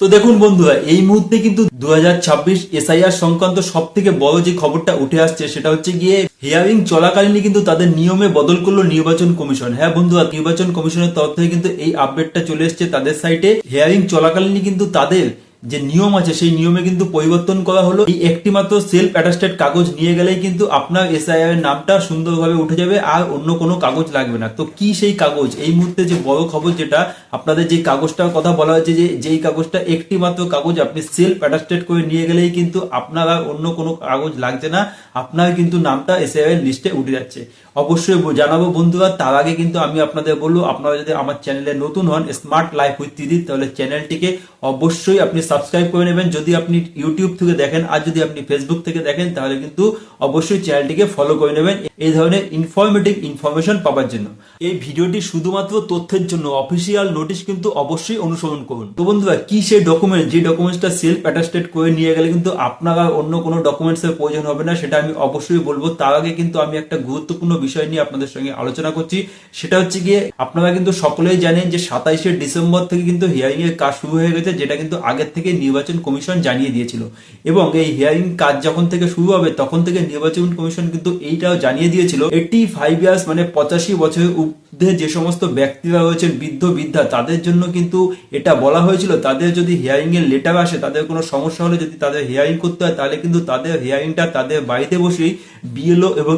তো দেখুন বন্ধুরা, এই মুহূর্তে কিন্তু দু হাজার ছাব্বিশ এসআইআর সংক্রান্ত সব থেকে বড় যে খবরটা উঠে আসছে সেটা হচ্ছে গিয়ে হিয়ারিং চলাকালীনই কিন্তু তাদের নিয়মে বদল করল নির্বাচন কমিশন। হ্যাঁ বন্ধুরা, নির্বাচন কমিশনের তরফ থেকে কিন্তু এই আপডেটটা চলে এসছে তাদের সাইটে হিয়ারিং চলাকালীনই কিন্তু তাদের যে নিয়ম আছে, সেই নিয়মে কিন্তু পরিবর্তন করা হলো। এই একটি মাত্র সেলফ অ্যাটাস্টেড কাগজ নিয়ে গেলেই কিন্তু আপনার এসআইআর এর নামটা সুন্দরভাবে উঠে যাবে আর অন্য কোনো কাগজ লাগবে না। তো কি সেই কাগজ? এই মুহূর্তে যে বড় খবর যেটা, আপনাদের যে কাগজটার কথা বলা হয়েছে যে, যেই কাগজটা একটি মাত্র কাগজ আপনি সেলফ অ্যাটাস্টেড করে নিয়ে গেলেই কিন্তু আপনার আর অন্য কোনো কাগজ লাগছে না, আপনার কিন্তু নামটা এসআইআর এর লিস্টে উঠে যাচ্ছে। অবশ্যই জানাব বন্ধুরা, তার আগে কিন্তু আমি আপনাদের বলব, আপনারা যদি আমার চ্যানেলে নতুন হন স্মার্ট লাইফ উইথ দিদি তাহলে চ্যানেলটিকে অবশ্যই আপনি সাবস্ক্রাইব করে নেবেন। যদি আপনি ইউটিউব থেকে দেখেন আর যদি আপনি ফেসবুক থেকে দেখেন, তাহলে কিন্তু অবশ্যই চ্যানেলটিকে ফলো করে নেবেন। এই ধরনের ইনফরমেটিভ ইনফরমেশন পাওয়ার জন্য। এই ভিডিওটি শুধুমাত্র তথ্যের জন্য। অফিসিয়াল নোটিশ কিন্তু অবশ্যই অনুসরণ করুন। তো বন্ধুরা কি সেই ডকুমেন্ট যে ডকুমেন্টসটা সেলফ অ্যাটাস্টেড করে নিয়ে গেলে কিন্তু আপনারা অন্য কোনো ডকুমেন্টস এর প্রয়োজন হবে না, সেটা আমি অবশ্যই বলব। তার আগে কিন্তু আমি একটা গুরুত্বপূর্ণ বিষয় নিয়ে আপনাদের সঙ্গে আলোচনা করছি। সেটা হচ্ছে গিয়ে, আপনারা কিন্তু সকলেই জানেন যে সাতাইশে ডিসেম্বর থেকে কিন্তু হিয়ারিং এর কাজ শুরু হয়ে গেছে, যেটা কিন্তু আগের থেকে নির্বাচন কমিশন জানিয়ে দিয়েছিল। এবং এই হিয়ারিং কাজ যখন থেকে শুরু হবে, তখন থেকে নির্বাচন কমিশন কিন্তু এইটাও জানিয়ে দিয়েছিল। এইটি ফাইভ ইয়ার্স মানে পঁচাশি বছরের ঊর্ধ্বে যে সমস্ত ব্যক্তিরা রয়েছেন, বৃদ্ধ, বৃদ্ধা, তাদের জন্য কিন্তু এটা বলা হয়েছিল। তাদের যদি হিয়ারিং এর লেটার আসে, তাদের কোনো সমস্যা হলে যদি তাদের হিয়ারিং করতে হয়, তাহলে কিন্তু তাদের হিয়ারিংটা তাদের বাড়িতে বসেই বিএলও এবং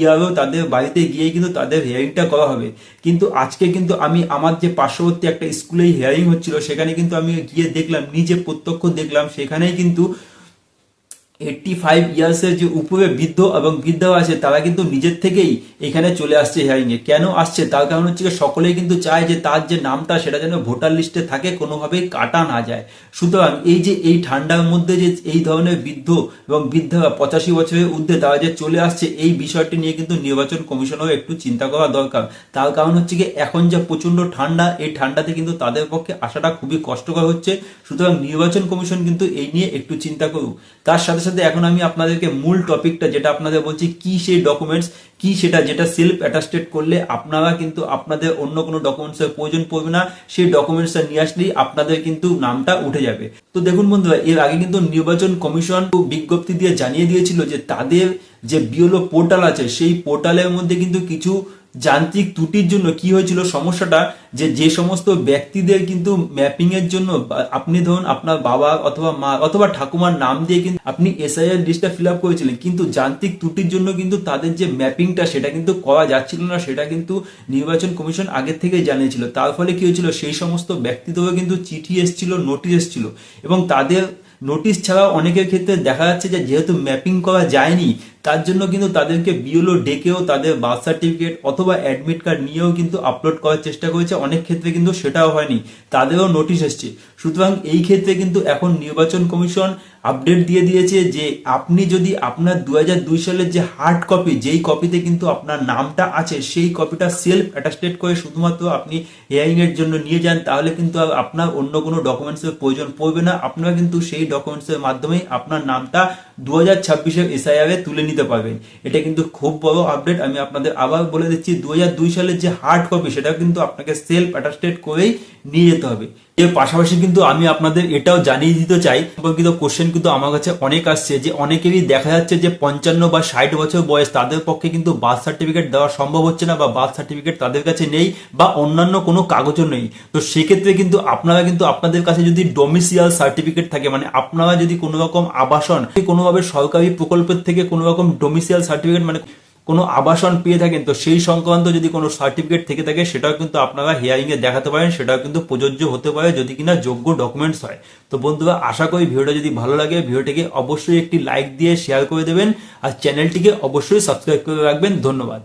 ইয়ারও তাদের বাড়িতে গিয়ে কিন্তু তাদের হিয়ারিংটা করা হবে। কিন্তু আজকে কিন্তু আমি আমার যে পার্শ্ববর্তী একটা স্কুলে হিয়ারিং হচ্ছিল, সেখানে কিন্তু আমি গিয়ে দেখলাম, নিজে প্রত্যক্ষ দেখলাম সেখানেই কিন্তু এইটটি ফাইভ ইয়ার্সের যে উপরে বৃদ্ধ এবং বৃদ্ধা আছে, তারা কিন্তু নিজের থেকেই এখানে চলে আসছে হিয়ারিং এ। কেন আসছে? তার কারণ হচ্ছে সকলেই কিন্তু চায় যে তার যে নামটা, সেটা যেন ভোটার লিস্টে থাকে, কোনোভাবেই কাটা না যায়। সুতরাং এই যে এই ঠান্ডার মধ্যে যে এই ধরনের বৃদ্ধ এবং বৃদ্ধা পঁচাশি বছরের ঊর্ধ্বে তারা যে চলে আসছে, এই বিষয়টি নিয়ে কিন্তু নির্বাচন কমিশনেরও একটু চিন্তা করা দরকার। তার কারণ হচ্ছে গিয়ে এখন যা প্রচণ্ড ঠান্ডা, এই ঠান্ডাতে কিন্তু তাদের পক্ষে আসাটা খুবই কষ্টকর হচ্ছে। সুতরাং নির্বাচন কমিশন কিন্তু এই নিয়ে একটু চিন্তা করুক। তার সাথে সাথে এখন আমি আপনাদেরকে মূল টপিকটা যেটা আপনাদের বলছি, কি সেই ডকুমেন্টস কি সেটা যেটা সেলফ অ্যাটাস্টেড করলে আপনারা কিন্তু আপনাদের অন্য কোনো ডকুমেন্টসের প্রয়োজন পড়বে না, সেই ডকুমেন্টসটা নিয়ে আসলেই আপনাদের কিন্তু নামটা উঠে যাবে। তো দেখুন বন্ধুরা, এর আগে কিন্তু নির্বাচন কমিশন বিজ্ঞপ্তি দিয়ে জানিয়ে দিয়েছিল যে তাদের যে বিওলো পোর্টাল আছে, সেই পোর্টালের মধ্যে কিন্তু কিছু যান্ত্রিক ত্রুটির জন্য কি হয়েছিল, সমস্যাটা যে যে সমস্ত ব্যক্তিদের কিন্তু ম্যাপিং এর জন্য আপনি ধরুন আপনার বাবা অথবা মা অথবা ঠাকুমার নাম দিয়ে কিন্তু আপনি এসআইআর লিস্টটা ফিল আপ করেছিলেন। কিন্তু যান্ত্রিক ত্রুটির জন্য কিন্তু তাদের যে ম্যাপিংটা সেটা কিন্তু করা যাচ্ছিল না, সেটা কিন্তু নির্বাচন কমিশন আগের থেকেই জানিয়েছিল। তার ফলে কি হয়েছিল, সেই সমস্ত ব্যক্তিদেরও কিন্তু চিঠি এসেছিল নোটিশ এসেছিল। এবং তাদের নোটিশ ছাড়াও অনেকের ক্ষেত্রে দেখা যাচ্ছে যে, যেহেতু ম্যাপিং করা যায়নি তার জন্য কিন্তু তাদেরকে বিওলো ডেকেও তাদের বার্থ সার্টিফিকেট অথবা অ্যাডমিট কার্ড নিয়েও কিন্তু আপলোড করার চেষ্টা করেছে। অনেক ক্ষেত্রে কিন্তু সেটাও হয়নি। তাদেরও নোটিশ এসছে। সুতরাং এই ক্ষেত্রে কিন্তু এখন নির্বাচন কমিশন আপডেট দিয়ে দিয়েছে যে আপনি যদি আপনার দু দুই সালের যে হার্ড কপি যেই কপিতে কিন্তু আপনার নামটা আছে, সেই কপিটা সেলফ অ্যাটাস্টেড করে শুধুমাত্র আপনি হেয়ারিং এর জন্য নিয়ে যান, তাহলে কিন্তু আপনার অন্য কোনো ডকুমেন্টসের প্রয়োজন পড়বে না। আপনারা কিন্তু সেই ডকুমেন্টসের মাধ্যমেই আপনার নামটা দু হাজার ছাব্বিশের এসআইআর তুলে নিতে পারবেন। এটা কিন্তু খুব বড় আপডেট আমি আপনাদের আবার বলে দিচ্ছি দু সালের যে হার্ড কপি সেটা কিন্তু আপনাকে সেলফ অ্যাটাস্টেড করেই নিয়ে যেতে হবে। এর পাশাপাশি কিন্তু আমি আপনাদের এটাও জানিয়ে দিতে চাই, সম্পর্কিত কোশ্চেন কিন্তু আমার কাছে অনেক আসছে যে অনেকেরই দেখা যাচ্ছে যে পঞ্চান্ন বা ষাট বছর বয়স তাদের পক্ষে কিন্তু বার্থ সার্টিফিকেট দেওয়া সম্ভব হচ্ছে না বা বার্থ সার্টিফিকেট তাদের কাছে নেই বা অন্যান্য কোনো কাগজও নেই। তো সেক্ষেত্রে কিন্তু আপনারা কিন্তু আপনাদের কাছে যদি ডোমিসিয়াল সার্টিফিকেট থাকে মানে আপনারা যদি কোনো রকম আবাসন, কোনোভাবে সরকারি প্রকল্পের থেকে কোনো রকম ডোমিসিয়াল সার্টিফিকেট মানে কোনো আবাসন পেয়ে থাকেন, তো সেই সংক্রান্ত যদি কোনো সার্টিফিকেট থেকে থাকে, সেটাও কিন্তু আপনারা হিয়ারিং এ দেখাতে পারেন, সেটাও কিন্তু প্রযোজ্য হতে পারে যদি কিনা যোগ্য ডকুমেন্টস হয়। তো বন্ধুরা, আশা করি ভিডিওটা যদি ভালো লাগে, ভিডিওটিকে অবশ্যই একটি লাইক দিয়ে শেয়ার করে দেবেন, আর চ্যানেলটিকে অবশ্যই সাবস্ক্রাইব করে রাখবেন। ধন্যবাদ।